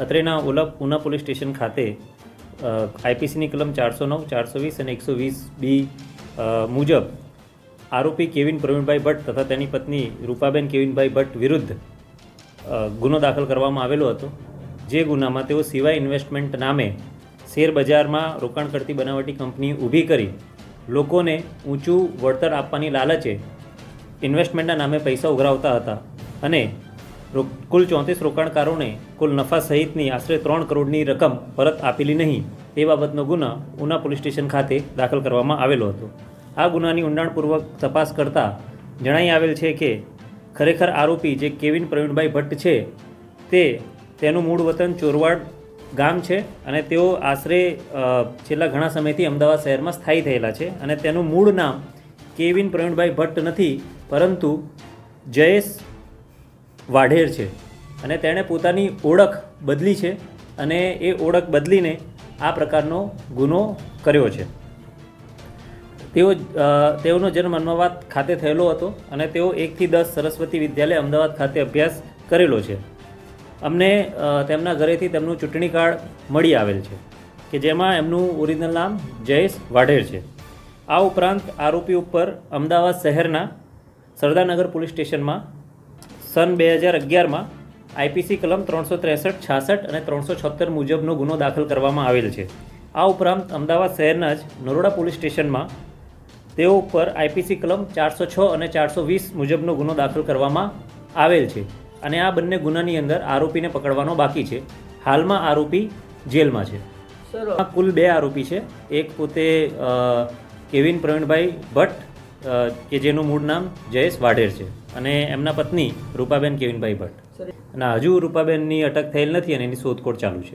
અત્રેના ઓલા Una police station ખાતે આઈપીસીની કલમ ચારસો નવ, ચારસો વીસ અને એકસો વીસ બી મુજબ આરોપી કેવિન પ્રવીણભાઈ ભટ્ટ તથા તેની પત્ની રૂપાબેન કેવિનભાઈ ભટ્ટ વિરુદ્ધ ગુનો દાખલ કરવામાં આવેલો હતો. જે ગુનામાં તેઓ સિવાય ઇન્વેસ્ટમેન્ટ નામે શેર બજારમાં રોકાણ કરતી બનાવટી કંપની ઊભી કરી લોકોને ઊંચું વળતર આપવાની લાલચે ઇન્વેસ્ટમેન્ટના નામે પૈસા ઉઘરાવતા હતા અને કુલ ચોત્રીસ રોકાણકારોને કુલ નફા સહિતની આશરે ત્રણ કરોડની રકમ પરત આપેલી નહીં તે બાબતનો ગુના ઉના પોલીસ સ્ટેશન ખાતે દાખલ કરવામાં આવેલો હતો. આ ગુનાની ઊંડાણપૂર્વક તપાસ કરતાં જણાઈ આવેલ છે કે ખરેખર આરોપી જે કેવિન પ્રવીણભાઈ ભટ્ટ છે, તે તેનું મૂળ વતન ચોરવાડ ગામ છે અને તેઓ આશરે છેલ્લા ઘણા સમયથી અમદાવાદ શહેરમાં સ્થાયી થયેલા છે અને તેનું મૂળ નામ કેવિન પ્રવીણભાઈ ભટ્ટ નથી, પરંતુ જયેશ વાઢેર છે. અને તેણે પોતાની ઓળખ બદલી છે અને એ ઓળખ બદલીને આ પ્રકારનો ગુનો કર્યો છે. તેઓ તેઓનો જન્મ અમદાવાદ ખાતે થયેલો હતો અને તેઓ એકથી દસ સરસ્વતી વિદ્યાલય અમદાવાદ ખાતે અભ્યાસ કરેલો છે. અમને તેમના ઘરેથી તેમનું ચૂંટણી કાર્ડ મળી આવેલ છે, કે જેમાં એમનું ઓરિજિનલ નામ જયેશ વાઢેર છે. આ ઉપરાંત આરોપી ઉપર અમદાવાદ શહેરના સરદારનગર પોલીસ સ્ટેશનમાં સન બે હજાર અગિયારમાં આઈપીસી કલમ ત્રણસો ત્રેસઠ છાસઠ અને ત્રણસો છોતેર મુજબનો ગુનો દાખલ કરવામાં આવેલ છે. આ ઉપરાંત અમદાવાદ શહેરના જ નરોડા પોલીસ સ્ટેશનમાં તેઓ ઉપર આઈપીસી કલમ ચારસો છ અને ચારસો વીસ મુજબનો ગુનો દાખલ કરવામાં આવેલ છે અને આ બંને ગુનાની અંદર આરોપીને પકડવાનો બાકી છે. હાલમાં આરોપી જેલમાં છે. સર આ કુલ બે આરોપી છે. એક પોતે કેવિન પ્રવીણભાઈ ભટ્ટ કે જેનું મૂળ નામ જયેશ વાઢેર છે. અને એમના પત્ની રૂપાબેન કેવિનભાઈ ભટ્ટ. અને હજુ રૂપાબેનની અટક થયેલ નથી અને એની શોધખોળ ચાલુ છે.